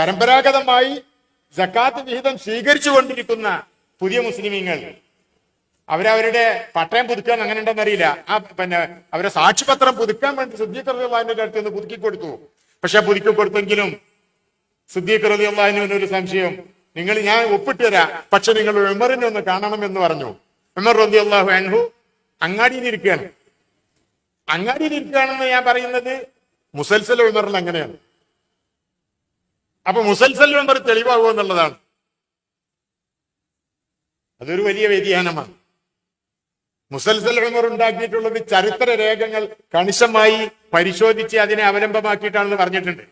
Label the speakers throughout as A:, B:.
A: പരമ്പരാഗതമായി ജക്കാത്ത് വിഹിതം സ്വീകരിച്ചു കൊണ്ടിരിക്കുന്ന പുതിയ മുസ്ലിമീങ്ങൾ. അവരവരുടെ പട്ടയം പുതുക്കാൻ അങ്ങനെ ഉണ്ടെന്നറിയില്ല ആ പിന്നെ അവരെ സാക്ഷിപത്രം പുതുക്കാൻ വേണ്ടി ശുദ്ധീകൃതന്റെ അടുത്ത് നിന്ന് പുതുക്കി കൊടുത്തു. പക്ഷെ പുതുക്കി കൊടുത്തെങ്കിലും സുദ്ദീഖ് അള്ളാഹിന് ഒരു സംശയം. നിങ്ങൾ ഞാൻ ഒപ്പിട്ട് തരാം. പക്ഷെ നിങ്ങൾ ഉമറിനെ ഒന്ന് കാണണം എന്ന് പറഞ്ഞു. ഉമർ റബി അള്ളാഹു അൻഹു അങ്ങാടിയിൽ ഇരിക്കുകയാണ്. അങ്ങാടിയിൽ ഇരിക്കുകയാണെന്ന് ഞാൻ പറയുന്നത് മുസൽസൽ ഉമറിൽ അങ്ങനെയാണ്. അപ്പൊ മുസൽസൽ മെമ്പർ തെളിവാകുമോ എന്നുള്ളതാണ്. അതൊരു വലിയ വ്യതിയാനമാണ്. മുസൽസൽ മെമ്പർ ഉണ്ടാക്കിയിട്ടുള്ളത് ചരിത്ര രേഖകൾ കണിശമായി പരിശോധിച്ച് അതിനെ അവലംബമാക്കിയിട്ടാണെന്ന് പറഞ്ഞിട്ടുണ്ട്.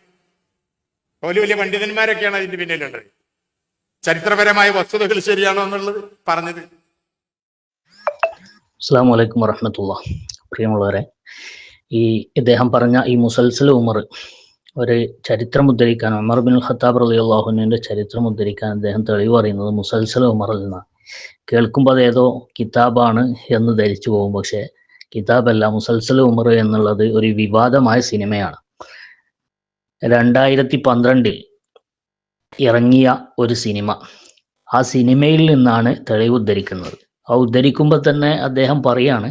A: വലിയ വലിയ പണ്ഡിതന്മാരൊക്കെയാണ് അതിന്റെ പിന്നിലുള്ളത്. ചരിത്രപരമായ വസ്തുതകൾ ശരിയാണോ എന്നുള്ളത് പറഞ്ഞത്.
B: അസ്സാം വലൈക്കും വറഹമത്തുള്ള പ്രിയമുള്ളവരെ ഈ ഇദ്ദേഹം പറഞ്ഞ ഈ മുസൽസൽ ഉമർ ഒരു ചരിത്രം ഉദ്ധരിക്കാൻ ഉമർ ബിൻ ഖത്താബ് റലി അള്ളാഹുനുവിന്റെ ചരിത്രം ഉദ്ധരിക്കാൻ അദ്ദേഹം തെളിവ് പറയുന്നത് മുസൽസൽ ഉമറിൽ നിന്നാണ്. കേൾക്കുമ്പോൾ അതേതോ കിതാബാണ് എന്ന് ധരിച്ചു പോകും. പക്ഷേ കിതാബല്ല മുസൽസൽ ഉമർ എന്നുള്ളത് ഒരു വിവാദമായ സിനിമയാണ്. രണ്ടായിരത്തി പന്ത്രണ്ടിൽ ഇറങ്ങിയ ഒരു സിനിമ. ആ സിനിമയിൽ നിന്നാണ് തെളിവ് ഉദ്ധരിക്കുന്നത്. ആ ഉദ്ധരിക്കുമ്പോൾ തന്നെ അദ്ദേഹം പറയാണ്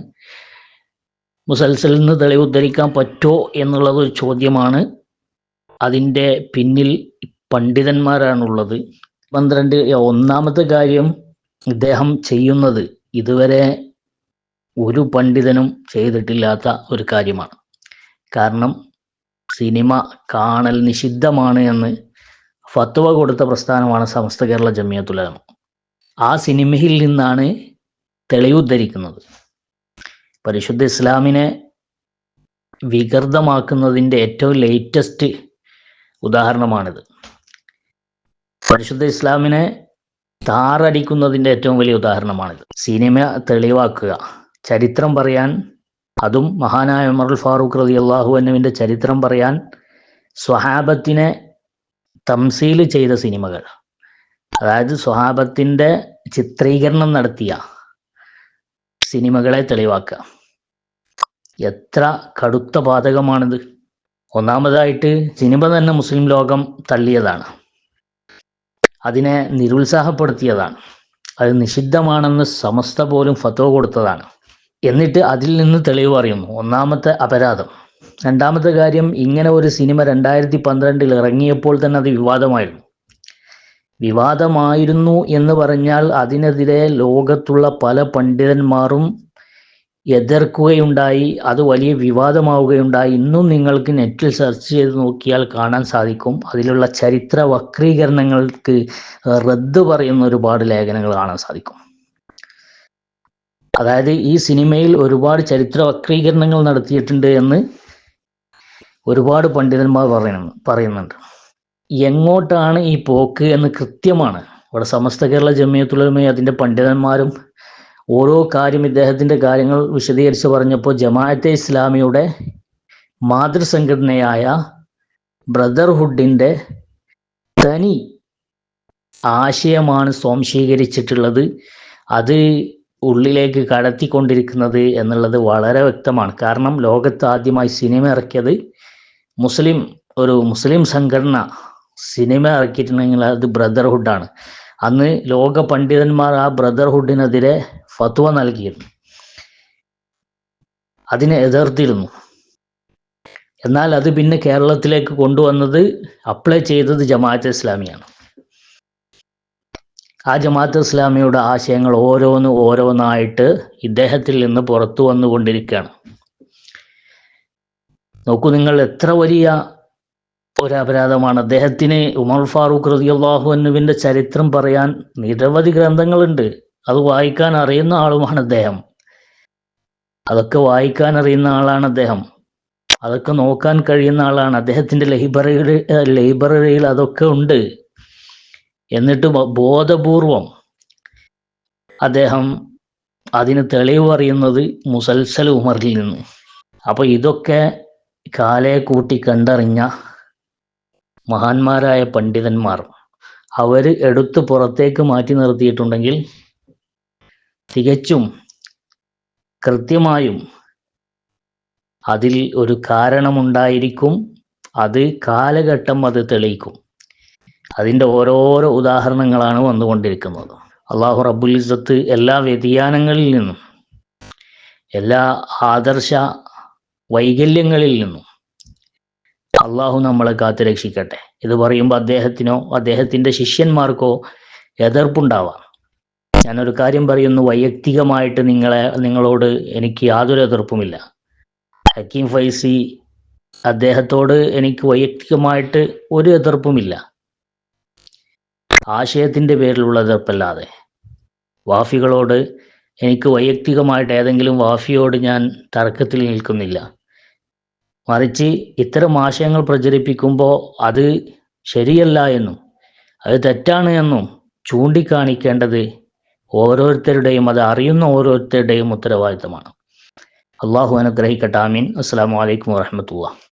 B: മുസൽസലിൽ നിന്ന് തെളിവ് ഉദ്ധരിക്കാൻ പറ്റുമോ എന്നുള്ളത് ഒരു ചോദ്യമാണ് അതിന്റെ പിന്നിൽ പണ്ഡിതന്മാരാണുള്ളത്. പന്ത്രണ്ട് ഒന്നാമത്തെ കാര്യം ഇദ്ദേഹം ചെയ്യുന്നത് ഇതുവരെ ഒരു പണ്ഡിതനും ചെയ്തിട്ടില്ലാത്ത ഒരു കാര്യമാണ്. കാരണം സിനിമ കാണൽ നിഷിദ്ധമാണ് എന്ന് ഫത്വ കൊടുത്ത പ്രസ്ഥാനമാണ് സമസ്ത കേരള ജമിയത്തുലമ ആ സിനിമയിൽ നിന്നാണ് തെളിവുദ്ധരിക്കുന്നത്. പരിശുദ്ധ ഇസ്ലാമിനെ വികൃതമാക്കുന്നതിന്റെ ഏറ്റവും ലേറ്റസ്റ്റ് ഉദാഹരണമാണിത്. പരിശുദ്ധ ഇസ്ലാമിനെ താറടിക്കുന്നതിന്റെ ഏറ്റവും വലിയ ഉദാഹരണമാണിത്. സിനിമ തെളിവാക്കുക ചരിത്രം പറയാൻ അതും മഹാനായ ഉമർ ഫാറൂഖ് റതി അള്ളാഹു അനുവിന്റെ ചരിത്രം പറയാൻ സ്വഹാബത്തിനെ തംസീൽ ചെയ്ത സിനിമകൾ. അതായത് സ്വഹാബത്തിന്റെ ചിത്രീകരണം നടത്തിയ സിനിമകളെ തെളിവാക്കുക. എത്ര കടുത്ത ബാധകമാണിത്. ഒന്നാമതായിട്ട് സിനിമ തന്നെ മുസ്ലിം ലോകം തള്ളിയതാണ്. അതിനെ നിരുത്സാഹപ്പെടുത്തിയതാണ്. അത് നിഷിദ്ധമാണെന്ന് സമസ്ത പോലും ഫത്വ കൊടുത്തതാണ്. എന്നിട്ട് അതിൽ നിന്ന് തെളിവ് പറയുന്നു. ഒന്നാമത്തെ അപരാധം. രണ്ടാമത്തെ കാര്യം ഇങ്ങനെ ഒരു സിനിമ രണ്ടായിരത്തി പന്ത്രണ്ടിൽ ഇറങ്ങിയപ്പോൾ തന്നെ അത് വിവാദമായിരുന്നു. വിവാദമായിരുന്നു എന്ന് പറഞ്ഞാൽ അതിനെതിരെ ലോകത്തുള്ള പല പണ്ഡിതന്മാരും എതിർക്കുകയുണ്ടായി അത് വലിയ വിവാദമാവുകയുണ്ടായി. ഇന്നും നിങ്ങൾക്ക് നെറ്റിൽ സെർച്ച് ചെയ്ത് നോക്കിയാൽ കാണാൻ സാധിക്കും. അതിലുള്ള ചരിത്ര വക്രീകരണങ്ങൾക്ക് റദ്ദ് പറയുന്ന ഒരുപാട് ലേഖനങ്ങൾ കാണാൻ സാധിക്കും. അതായത് ഈ സിനിമയിൽ ഒരുപാട് ചരിത്ര വക്രീകരണങ്ങൾ നടത്തിയിട്ടുണ്ട് എന്ന് ഒരുപാട് പണ്ഡിതന്മാർ പറയുന്നു പറയുന്നുണ്ട്. എങ്ങോട്ടാണ് ഈ പോക്ക് എന്ന് കൃത്യമാണ്. ഇവിടെ സമസ്ത കേരള ജമിയത്തുലമയും അതിന്റെ പണ്ഡിതന്മാരും ഓരോ കാര്യം ഇദ്ദേഹത്തിന്റെ കാര്യങ്ങൾ വിശദീകരിച്ച് പറഞ്ഞപ്പോൾ ജമാഅത്തെ ഇസ്ലാമിയുടെ മാതൃസംഘടനയായ ബ്രദർഹുഡിന്റെ തനി ആശയമാണ് സ്വാംശീകരിച്ചിട്ടുള്ളത്. അത് ഉള്ളിലേക്ക് കടത്തിക്കൊണ്ടിരിക്കുന്നത് എന്നുള്ളത് വളരെ വ്യക്തമാണ്. കാരണം ലോകത്ത് ആദ്യമായി സിനിമ ഇറക്കിയത് മുസ്ലിം ഒരു മുസ്ലിം സംഘടന സിനിമ ഇറക്കിയിട്ടുണ്ടെങ്കിൽ അത് ബ്രദർഹുഡാണ്. അന്ന് ലോക പണ്ഡിതന്മാർ ആ ബ്രദർഹുഡിനെതിരെ ഫത്വ നൽകിയിരുന്നു. അതിനെ എതിർത്തിരുന്നു. എന്നാൽ അത് പിന്നെ കേരളത്തിലേക്ക് കൊണ്ടുവന്നത് അപ്ലൈ ചെയ്തത് ജമാഅത്ത് ഇസ്ലാമിയാണ്. ആ ജമാഅത്ത് ഇസ്ലാമിയുടെ ആശയങ്ങൾ ഓരോന്ന് ഓരോന്നായിട്ട് ഇദ്ദേഹത്തിൽ നിന്ന് പുറത്തു വന്നുകൊണ്ടിരിക്കുകയാണ്. നോക്കൂ നിങ്ങൾ എത്ര വലിയ ഒരു അപരാധമാണ്. അദ്ദേഹത്തിന് ഉമർ ഫാറൂഖ് റതിയുള്ളാഹു അനുവിന്റെ ചരിത്രം പറയാൻ നിരവധി ഗ്രന്ഥങ്ങളുണ്ട്. അത് വായിക്കാൻ അറിയുന്ന ആളുമാണ് അദ്ദേഹം. അതൊക്കെ വായിക്കാൻ അറിയുന്ന ആളാണ് അദ്ദേഹം. അതൊക്കെ നോക്കാൻ കഴിയുന്ന ആളാണ്. അദ്ദേഹത്തിന്റെ ലൈബ്രറിയുടെ ലൈബ്രറിയിൽ അതൊക്കെ ഉണ്ട്. എന്നിട്ട് ബോധപൂർവം അദ്ദേഹം അതിന് തെളിവ് അറിയുന്നത് മുസൽസൽ ഉമറിൽ നിന്ന്. അപ്പൊ ഇതൊക്കെ കാലെ കൂട്ടി കണ്ടറിഞ്ഞ മഹാന്മാരായ പണ്ഡിതന്മാർ. അവർ എടുത്ത് പുറത്തേക്ക് മാറ്റി നിർത്തിയിട്ടുണ്ടെങ്കിൽ തികച്ചും കൃത്യമായും അതിൽ ഒരു കാരണമുണ്ടായിരിക്കും. അത് കാലഘട്ടം അത് തെളിയിക്കും. അതിന്റെ ഓരോരോ ഉദാഹരണങ്ങളാണ് വന്നുകൊണ്ടിരിക്കുന്നത്. അള്ളാഹു റബ്ബുൽ ഇസത്ത് എല്ലാ വ്യതിയാനങ്ങളിൽ നിന്നും എല്ലാ ആദർശ വൈകല്യങ്ങളിൽ നിന്നും അള്ളാഹു നമ്മളെ കാത്തു രക്ഷിക്കട്ടെ ഇത് പറയുമ്പോൾ അദ്ദേഹത്തിനോ അദ്ദേഹത്തിന്റെ ശിഷ്യന്മാർക്കോ എതിർപ്പുണ്ടാവാം. ഞാനൊരു കാര്യം പറയുന്നു. വൈയക്തികമായിട്ട് നിങ്ങളെ നിങ്ങളോട് എനിക്ക് യാതൊരു എതിർപ്പുമില്ല. ഹക്കീം ഫൈസി അദ്ദേഹത്തോട് എനിക്ക് വൈയക്തികമായിട്ട് ഒരു എതിർപ്പുമില്ല. ആശയത്തിന്റെ പേരിലുള്ള എതിർപ്പല്ലാതെ. വാഫികളോട് എനിക്ക് വൈയക്തികമായിട്ട് ഏതെങ്കിലും വാഫിയോട് ഞാൻ തർക്കത്തിൽ നിൽക്കുന്നില്ല. മറിച്ച് ഇത്തരം ആശയങ്ങൾ പ്രചരിപ്പിക്കുമ്പോൾ അത് ശരിയല്ല എന്നും അത് തെറ്റാണ് എന്നും ചൂണ്ടിക്കാണിക്കേണ്ടത് ഓരോരുത്തരുടെയും അത് അറിയുന്ന ഓരോരുത്തരുടെയും ഉത്തരവാദിത്തമാണ്. അള്ളാഹു അനുഗ്രഹിക്കട്ടെ. ആമീൻ. അസ്സാം വലൈക്കും വാഹമത്തുള്ള